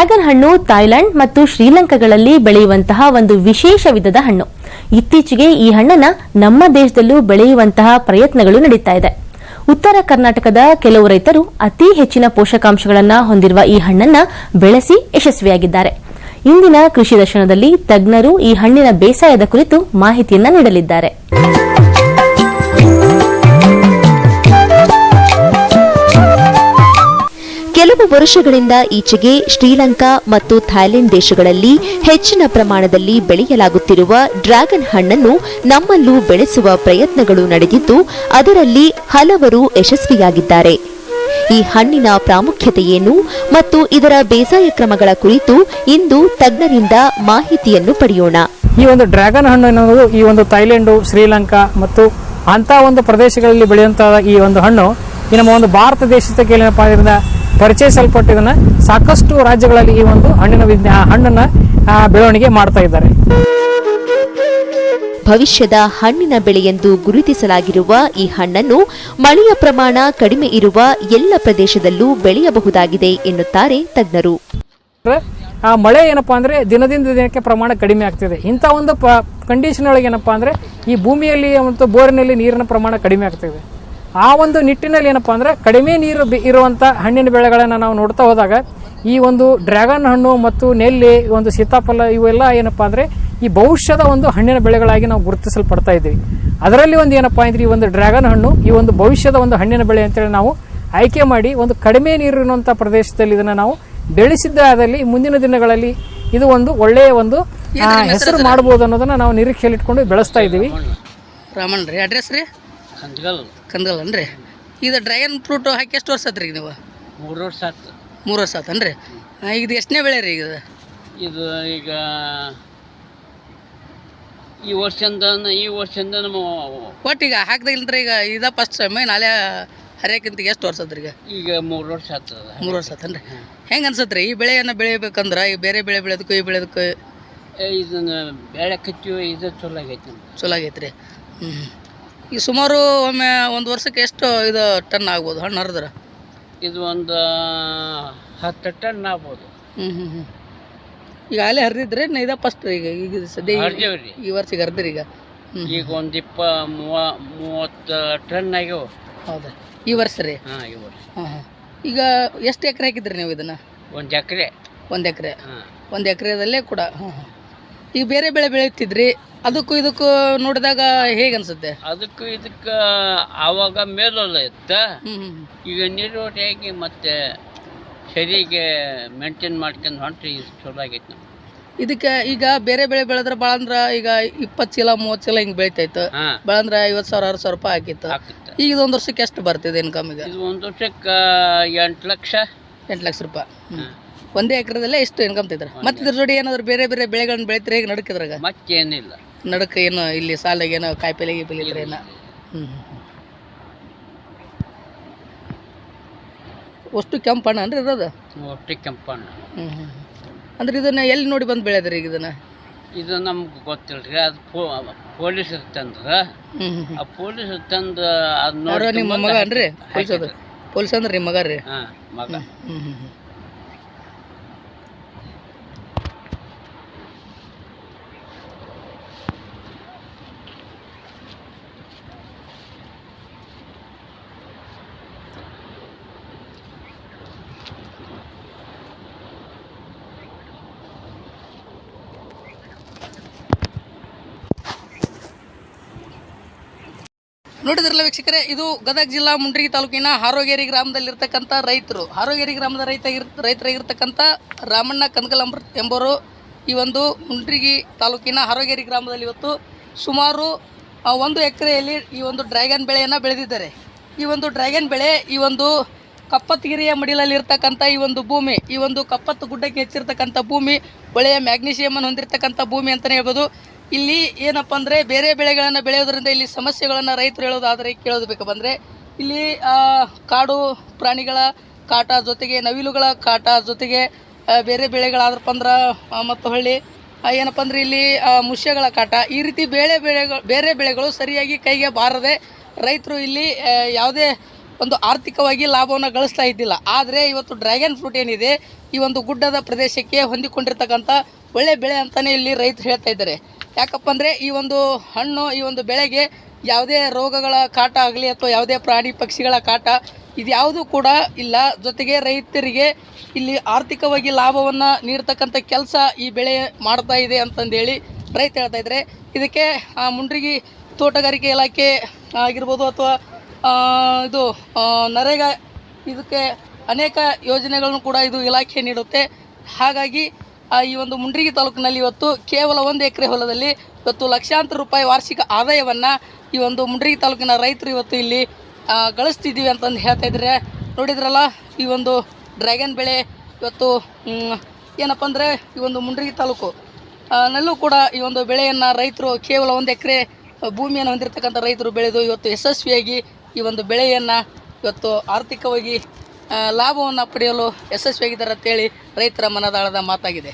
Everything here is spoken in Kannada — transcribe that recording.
ಡ್ರ್ಯಾಗನ್ ಹಣ್ಣು ಥಾಯ್ಲೆಂಡ್ ಮತ್ತು ಶ್ರೀಲಂಕಾಗಳಲ್ಲಿ ಬೆಳೆಯುವಂತಹ ಒಂದು ವಿಶೇಷ ವಿಧದ ಹಣ್ಣು. ಇತ್ತೀಚೆಗೆ ಈ ಹಣ್ಣನ್ನ ನಮ್ಮ ದೇಶದಲ್ಲೂ ಬೆಳೆಯುವಂತಹ ಪ್ರಯತ್ನಗಳು ನಡೀತಾ ಇದೆ. ಉತ್ತರ ಕರ್ನಾಟಕದ ಕೆಲವು ರೈತರು ಅತಿ ಹೆಚ್ಚಿನ ಪೋಷಕಾಂಶಗಳನ್ನು ಹೊಂದಿರುವ ಈ ಹಣ್ಣನ್ನ ಬೆಳೆಸಿ ಯಶಸ್ವಿಯಾಗಿದ್ದಾರೆ. ಇಂದಿನ ಕೃಷಿ ದರ್ಶನದಲ್ಲಿ ತಜ್ಞರು ಈ ಹಣ್ಣಿನ ಬೇಸಾಯದ ಕುರಿತು ಮಾಹಿತಿಯನ್ನ ನೀಡಲಿದ್ದಾರೆ. ವರ್ಷಗಳಿಂದ ಈಚೆಗೆ ಶ್ರೀಲಂಕಾ ಮತ್ತು ಥೈಲ್ಯಾಂಡ್ ದೇಶಗಳಲ್ಲಿ ಹೆಚ್ಚಿನ ಪ್ರಮಾಣದಲ್ಲಿ ಬೆಳೆಯಲಾಗುತ್ತಿರುವ ಡ್ರ್ಯಾಗನ್ ಹಣ್ಣನ್ನು ನಮ್ಮಲ್ಲೂ ಬೆಳೆಸುವ ಪ್ರಯತ್ನಗಳು ನಡೆದಿದ್ದು, ಅದರಲ್ಲಿ ಹಲವರು ಯಶಸ್ವಿಯಾಗಿದ್ದಾರೆ. ಈ ಹಣ್ಣಿನ ಪ್ರಾಮುಖ್ಯತೆಯೇನು ಮತ್ತು ಇದರ ಬೇಸಾಯ ಕ್ರಮಗಳ ಕುರಿತು ಇಂದು ತಜ್ಞರಿಂದ ಮಾಹಿತಿಯನ್ನು ಪಡೆಯೋಣ. ಈ ಒಂದು ಡ್ರ್ಯಾಗನ್ ಹಣ್ಣು ಎನ್ನುವುದು ಈ ಒಂದು ಥೈಲ್ಯಾಂಡು ಶ್ರೀಲಂಕಾ ಮತ್ತು ಅಂಥ ಒಂದು ಪ್ರದೇಶಗಳಲ್ಲಿ ಬೆಳೆಯುವಂತಹ ಈ ಒಂದು ಹಣ್ಣು ಈ ನಮ್ಮ ಒಂದು ಭಾರತ ದೇಶದ ಏನಪ್ಪ ಇದರಿಂದ ಪರಿಚಯಿಸಲ್ಪಟ್ಟು ಇದನ್ನ ಸಾಕಷ್ಟು ರಾಜ್ಯಗಳಲ್ಲಿ ಈ ಒಂದು ಹಣ್ಣಿನ ವಿಜ್ಞಾ- ಹಣ್ಣನ್ನ ಬೆಳವಣಿಗೆ ಮಾಡ್ತಾ ಇದ್ದಾರೆ. ಭವಿಷ್ಯದ ಹಣ್ಣಿನ ಬೆಳೆಯೆಂದು ಗುರುತಿಸಲಾಗಿರುವ ಈ ಹಣ್ಣನ್ನು ಮಳೆಯ ಪ್ರಮಾಣ ಕಡಿಮೆ ಇರುವ ಎಲ್ಲ ಪ್ರದೇಶದಲ್ಲೂ ಬೆಳೆಯಬಹುದಾಗಿದೆ ಎನ್ನುತ್ತಾರೆ ತಜ್ಞರು. ಆ ಮಳೆ ಏನಪ್ಪಾ ಅಂದ್ರೆ ದಿನದಿಂದ ದಿನಕ್ಕೆ ಪ್ರಮಾಣ ಕಡಿಮೆ ಆಗ್ತಿದೆ. ಇಂಥ ಒಂದು ಪ ಕಂಡೀಷನ್ ಒಳಗೆ ಏನಪ್ಪಾ ಅಂದ್ರೆ ಈ ಭೂಮಿಯಲ್ಲಿ ಮತ್ತು ಬೋರಿನಲ್ಲಿ ನೀರಿನ ಪ್ರಮಾಣ ಕಡಿಮೆ ಆಗ್ತಿದೆ. ಆ ಒಂದು ನಿಟ್ಟಿನಲ್ಲಿ ಏನಪ್ಪ ಅಂದರೆ ಕಡಿಮೆ ನೀರು ಬಿ- ಇರುವಂತ ಹಣ್ಣಿನ ಬೆಳೆಗಳನ್ನು ನಾವು ನೋಡ್ತಾ ಹೋದಾಗ ಈ ಒಂದು ಡ್ರ್ಯಾಗನ್ ಹಣ್ಣು ಮತ್ತು ನೆಲ್ಲಿ ಒಂದು ಸೀತಾಫಲ ಇವೆಲ್ಲ ಏನಪ್ಪ ಅಂದರೆ ಈ ಭವಿಷ್ಯದ ಒಂದು ಹಣ್ಣಿನ ಬೆಳೆಗಳಾಗಿ ನಾವು ಗುರುತಿಸಲ್ಪಡ್ತಾ ಇದ್ದೀವಿ. ಅದರಲ್ಲಿ ಒಂದು ಏನಪ್ಪಾ ಅಂದರೆ ಈ ಒಂದು ಡ್ರ್ಯಾಗನ್ ಹಣ್ಣು ಈ ಒಂದು ಭವಿಷ್ಯದ ಒಂದು ಹಣ್ಣಿನ ಬೆಳೆ ಅಂತೇಳಿ ನಾವು ಆಯ್ಕೆ ಮಾಡಿ ಒಂದು ಕಡಿಮೆ ನೀರಿರುವಂಥ ಪ್ರದೇಶದಲ್ಲಿ ಇದನ್ನು ನಾವು ಬೆಳೆಸಿದ್ದಾದಲ್ಲಿ ಮುಂದಿನ ದಿನಗಳಲ್ಲಿ ಇದು ಒಂದು ಒಳ್ಳೆಯ ಒಂದು ಹೆಸರು ಮಾಡ್ಬೋದು ಅನ್ನೋದನ್ನು ನಾವು ನಿರೀಕ್ಷೆಯಲ್ಲಿ ಇಟ್ಕೊಂಡು ಬೆಳೆಸ್ತಾ ಇದ್ದೀವಿ. ರಾಮಣ್ಣ ರೀ ಅಡ್ರೆಸ್ ರೀ? ಕಂದ್ಗಲ್ ಅನ್ರಿ ಇದು ಡ್ರ್ಯಾಗನ್ ಫ್ರೂಟ್ ಹಾಕಿ ಎಷ್ಟು ವರ್ಷ ಆತ್ರಿ ಈಗ ನೀವು? ಮೂರು ವರ್ಷ ಆತು. ಮೂರು ವರ್ಷ ಆತನ್ರಿ ಇದು ಎಷ್ಟನೇ ಬೆಳೆ ರೀ ಈಗ? ಇದು? ಇದು ಈಗ ಈ ವರ್ಷದಿಂದ ಈ ವರ್ಷದಿಂದ ನಮ್ಮ ಒಟ್ಟು ಈಗ ಹಾಕ್ದಾಗಿಲ್ರಿ ಈಗ ಇದ ಫಸ್ಟ್ ಟೈಮ್ ನಾಳೆ ಹರಿಯಕ್ಕಿಂತ ಎಷ್ಟು ವರ್ಷ ಆತ್ರಿ ಈಗ? ಈಗ ಮೂರು ವರ್ಷ ಆಗ್ತದ ಮೂರು ವರ್ಷ ಆತನ್ರಿ ಹೆಂಗೆ ಅನ್ಸತ್ರಿ ಈ ಬೆಳೆಯನ್ನು ಬೆಳಿಬೇಕಂದ್ರೆ ಈ ಬೇರೆ ಬೆಳೆ ಬೆಳೆದಕ್ಕೂ ಈ ಬೆಳೆದಕ್ಕೂ? ಇದನ್ನು ಬೆಳೆ ಕಚ್ಚಿ ಇದು ಚಲೋ ಆಗೈತೆ ಚಲೋ ಆಗೈತೆ ರೀ ಹ್ಞೂ ಈ ಸುಮಾರು ಒಮ್ಮೆ ಒಂದು ವರ್ಷಕ್ಕೆ ಎಷ್ಟು ಇದು ಟನ್ ಆಗ್ಬೋದು ಹಣ್ಣು ಹರಿದ್ರೆ? ಇದು ಒಂದು ಹತ್ತು ಟನ್ ಆಗ್ಬೋದು. ಹ್ಞೂ ಹ್ಞೂ ಹ್ಞೂ ಈಗ ಅಲ್ಲೇ ಹರಿದಿದ್ರೆ ಇದ ಫಸ್ಟ್ ಈಗ ಈಗ ಸದ್ಯ ಈ- ಹರ್ದೇವ್ರಿ. ಈ ವರ್ಷಕ್ಕೆ ಹರಿದ್ರಿ ಈಗ. ಹ್ಞೂ ಈಗ ಒಂದು ಇಪ್ಪ ಮೂವ ಮೂವತ್ತು ಟನ್ ಆಗ್ಯಾವ. ಹೌದಾ? ಈ ವರ್ಷ ರೀ? ಹಾಂ ಈ ವರ್ಷ. ಹಾಂ ಹಾಂ ಈಗ ಎಷ್ಟು ಎಕರೆ ಹಾಕಿದ್ರಿ ನೀವು ಇದನ್ನು? ಒಂದು ಎಕರೆ. ಒಂದು ಎಕರೆ. ಹಾಂ. ಒಂದು ಎಕರೆದಲ್ಲೇ ಕೂಡ ಹಾಂ ಹಾಂ ಈಗ ಬೇರೆ ಬೆಳೆ ಬೆಳೆಯುತ್ತಿದ್ರಿ ಅದಕ್ಕೂ ಇದಕ್ಕೂ ನೋಡಿದಾಗ ಹೇಗೆ ಅನ್ಸುತ್ತೆ? ಅದಕ್ಕೂ ಇದಕ್ಕೆ ಆವಾಗ ಮೇಲಲ್ಲ ಇತ್ತ? ಈಗ ನೀರು ನೀರೋಟಿಯಾಗಿ ಮತ್ತೆ ಸರಿಗೆ ಮೇಂಟೈನ್ ಮಾಡ್ಕೊಂಡು ಹೊಂಟ್ರಿ ಇದು ಚಲೋ ಆಗೈತೆ ನಮ್ಗೆ. ಇದಕ್ಕೆ ಈಗ ಬೇರೆ ಬೆಳೆ ಬೆಳೆದ್ರೆ ಭಾಳ ಅಂದ್ರೆ ಈಗ ಇಪ್ಪತ್ತು ಚೀಲ ಮೂವತ್ತು ಚೀಲ ಹಿಂಗೆ ಬೆಳಿತೈತೆ. ಹಾಂ. ಭಾಳ ಅಂದ್ರೆ ಐವತ್ತು ಸಾವಿರ ಆರು ಸಾವಿರ ರೂಪಾಯಿ ಆಗಿತ್ತು ಆಗ್ತಿತ್ತು ಈಗ ಇದೊಂದು ವರ್ಷಕ್ಕೆ ಎಷ್ಟು ಬರ್ತಿದೆ ಇನ್ಕಮ್ ಈಗ? ಇದು ಒಂದು ವರ್ಷಕ್ಕೆ ಎಂಟು ಲಕ್ಷ. ಎಂಟು ಲಕ್ಷ ರೂಪಾಯಿ. ಹ್ಞೂ ಒಂದೇ ಎಕರೆದಲ್ಲೇ ಎಷ್ಟು ಇನ್ಕಮ್ ತೆಗಿತಾರೆ ಮತ್ತೆ ಇದ್ರ ಜೋಡಿ ಏನಾದ್ರು ಬೇರೆ ಬೇರೆ ಬೆಳೆಗಳನ್ನ ಬೆಳಿತಾರೆ? ಹೇಗೆ ನಡಕಿದ್ರಾಗ ಮತ್ತೇನಿಲ್ಲ ನಡಕ ಏನು ಇಲ್ಲಿ ಸಾಲಾಗ ಏನೋ ಕಾಯಿಪಲ್ಲೆ ಗೀಪಲ್ಲೆ ಇದ್ರೆ ಏನೋ? ಹ್ಞೂ ಅಷ್ಟು ಕೆಂಪು ಹಣ್ಣು ಅಂದ್ರೆ ಇರೋದು? ಒಟ್ಟು ಕೆಂಪಣ್ಣ ಹ್ಞೂ ಹ್ಞೂ ಅಂದ್ರೆ ಇದನ್ನ ಎಲ್ಲಿ ನೋಡಿ ಬಂದು ಬೆಳೆದ್ರಿ ಈಗ ಇದನ್ನ? ಇದು ನಮ್ಗೆ ಗೊತ್ತಿಲ್ರಿ ಅದು ಪೋ ಪೊಲೀಸ್ ತಂದ್ರೆ. ಹ್ಞೂ ಹ್ಞೂ ಆ ಪೊಲೀಸ್ ತಂದು ಅದು ನೋಡೋ ನಿಮ್ಮ ಮಗ ಅನ್ರಿ ಪೊಲೀಸ್ ಅದು ಪೊಲೀಸ್ ಅಂದ್ರೆ ನಿಮ್ಮ ಮಗ ರೀ? ಹಾಂ ಮಗ. ಹ್ಞೂ ಹ್ಞೂ ಹ್ಞೂ ನೋಡಿದ್ರಲ್ಲ ವೀಕ್ಷಕರೇ, ಇದು ಗದಗ ಜಿಲ್ಲಾ ಮುಂಡ್ರಿಗಿ ತಾಲೂಕಿನ ಹಾರೋಗೇರಿ ಗ್ರಾಮದಲ್ಲಿರ್ತಕ್ಕಂಥ ರೈತರು. ಹಾರೋಗೇರಿ ಗ್ರಾಮದ ರೈತ ರೈತರಾಗಿರ್ತಕ್ಕಂಥ ರಾಮಣ್ಣ ಕನಕಲ್ ಅಂಬರ್ ಎಂಬವರು ಈ ಒಂದು ಮುಂಡ್ರಿಗಿ ತಾಲೂಕಿನ ಹಾರೋಗೇರಿ ಗ್ರಾಮದಲ್ಲಿ ಇವತ್ತು ಸುಮಾರು ಒಂದು ಎಕರೆಯಲ್ಲಿ ಈ ಒಂದು ಡ್ರ್ಯಾಗನ್ ಬೆಳೆಯನ್ನು ಬೆಳೆದಿದ್ದಾರೆ. ಈ ಒಂದು ಡ್ರ್ಯಾಗನ್ ಬೆಳೆ ಈ ಒಂದು ಕಪ್ಪತ್ತಗಿರಿಯ ಮಡಿಲಲ್ಲಿರ್ತಕ್ಕಂಥ ಈ ಒಂದು ಭೂಮಿ, ಈ ಒಂದು ಕಪ್ಪತ್ತು ಗುಡ್ಡಕ್ಕೆ ಹೆಚ್ಚಿರ್ತಕ್ಕಂಥ ಭೂಮಿ, ಒಳ್ಳೆಯ ಮ್ಯಾಗ್ನೀಷಿಯಮ್ಮನ್ನು ಹೊಂದಿರತಕ್ಕಂಥ ಭೂಮಿ ಅಂತಲೇ ಹೇಳ್ಬೋದು. ಇಲ್ಲಿ ಏನಪ್ಪ ಅಂದರೆ ಬೇರೆ ಬೆಳೆಗಳನ್ನು ಬೆಳೆಯೋದ್ರಿಂದ ಇಲ್ಲಿ ಸಮಸ್ಯೆಗಳನ್ನು ರೈತರು ಹೇಳೋದಾದರೆ ಕೇಳೋದು ಬೇಕು ಇಲ್ಲಿ ಕಾಡು ಪ್ರಾಣಿಗಳ ಕಾಟ ಜೊತೆಗೆ ನವಿಲುಗಳ ಕಾಟ ಜೊತೆಗೆ ಬೇರೆ ಬೆಳೆಗಳಾದ್ರಪ್ಪ ಅಂದ್ರೆ ಮತ್ತು ಹೊಳ್ಳಿ ಏನಪ್ಪ ಅಂದ್ರೆ ಇಲ್ಲಿ ಮುಷ್ಯಗಳ ಕಾಟ ಈ ರೀತಿ ಬೇಳೆ ಬೆಳೆಗಳು, ಬೇರೆ ಬೆಳೆಗಳು ಸರಿಯಾಗಿ ಕೈಗೆ ಬಾರದೆ ರೈತರು ಇಲ್ಲಿ ಯಾವುದೇ ಒಂದು ಆರ್ಥಿಕವಾಗಿ ಲಾಭವನ್ನು ಗಳಿಸ್ತಾ ಇದ್ದಿಲ್ಲ. ಆದರೆ ಇವತ್ತು ಡ್ರ್ಯಾಗನ್ ಫ್ರೂಟ್ ಏನಿದೆ, ಈ ಒಂದು ಗುಡ್ಡದ ಪ್ರದೇಶಕ್ಕೆ ಹೊಂದಿಕೊಂಡಿರ್ತಕ್ಕಂಥ ಒಳ್ಳೆ ಬೆಳೆ ಅಂತಲೇ ಇಲ್ಲಿ ರೈತರು ಹೇಳ್ತಾ ಇದ್ದಾರೆ. ಯಾಕಪ್ಪ ಅಂದರೆ ಈ ಒಂದು ಹಣ್ಣು, ಈ ಒಂದು ಬೆಳೆಗೆ ಯಾವುದೇ ರೋಗಗಳ ಕಾಟ ಆಗಲಿ ಅಥವಾ ಯಾವುದೇ ಪ್ರಾಣಿ ಪಕ್ಷಿಗಳ ಕಾಟ ಇದ್ಯಾವುದೂ ಕೂಡ ಇಲ್ಲ. ಜೊತೆಗೆ ರೈತರಿಗೆ ಇಲ್ಲಿ ಆರ್ಥಿಕವಾಗಿ ಲಾಭವನ್ನು ನೀಡ್ತಕ್ಕಂಥ ಕೆಲಸ ಈ ಬೆಳೆ ಮಾಡ್ತಾ ಇದೆ ಅಂತಂದೇಳಿ ರೈತ ಹೇಳ್ತಾ ಇದ್ದಾರೆ ಇದಕ್ಕೆ ಮುಂಡ್ರಿಗಿ ತೋಟಗಾರಿಕೆ ಇಲಾಖೆ ಆಗಿರ್ಬೋದು ಅಥವಾ ಇದು ನರೇಗಾ, ಇದಕ್ಕೆ ಅನೇಕ ಯೋಜನೆಗಳನ್ನು ಕೂಡ ಇದು ಇಲಾಖೆ ನೀಡುತ್ತೆ. ಹಾಗಾಗಿ ಈ ಒಂದು ಮುಂಡ್ರಿಗಿ ತಾಲೂಕಿನಲ್ಲಿ ಇವತ್ತು ಕೇವಲ ಒಂದು ಎಕರೆ ಹೊಲದಲ್ಲಿ ಇವತ್ತು ಲಕ್ಷಾಂತರ ರೂಪಾಯಿ ವಾರ್ಷಿಕ ಆದಾಯವನ್ನು ಈ ಒಂದು ಮುಂಡ್ರಿಗಿ ತಾಲೂಕಿನ ರೈತರು ಇವತ್ತು ಇಲ್ಲಿ ಗಳಿಸ್ತಿದ್ದೀವಿ ಅಂತಂದು ಹೇಳ್ತಾ ಇದ್ರೆ, ನೋಡಿದ್ರಲ್ಲ, ಈ ಒಂದು ಡ್ರ್ಯಾಗನ್ ಬೆಳೆ ಇವತ್ತು ಏನಪ್ಪ ಅಂದರೆ ಈ ಒಂದು ಮುಂಡ್ರಿಗಿ ತಾಲೂಕು ನಲ್ಲೂ ಕೂಡ ಈ ಒಂದು ಬೆಳೆಯನ್ನು ರೈತರು ಕೇವಲ ಒಂದು ಎಕರೆ ಭೂಮಿಯನ್ನು ಹೊಂದಿರತಕ್ಕಂಥ ರೈತರು ಬೆಳೆದು ಇವತ್ತು ಯಶಸ್ವಿಯಾಗಿ ಈ ಒಂದು ಬೆಳೆಯನ್ನು ಇವತ್ತು ಆರ್ಥಿಕವಾಗಿ ಲಾಭವನ್ನು ಪಡೆಯಲು ಯಶಸ್ವಿಯಾಗಿದ್ದಾರೆ ಅಂತೇಳಿ ರೈತರ ಮನದಾಳದ ಮಾತಾಗಿದೆ.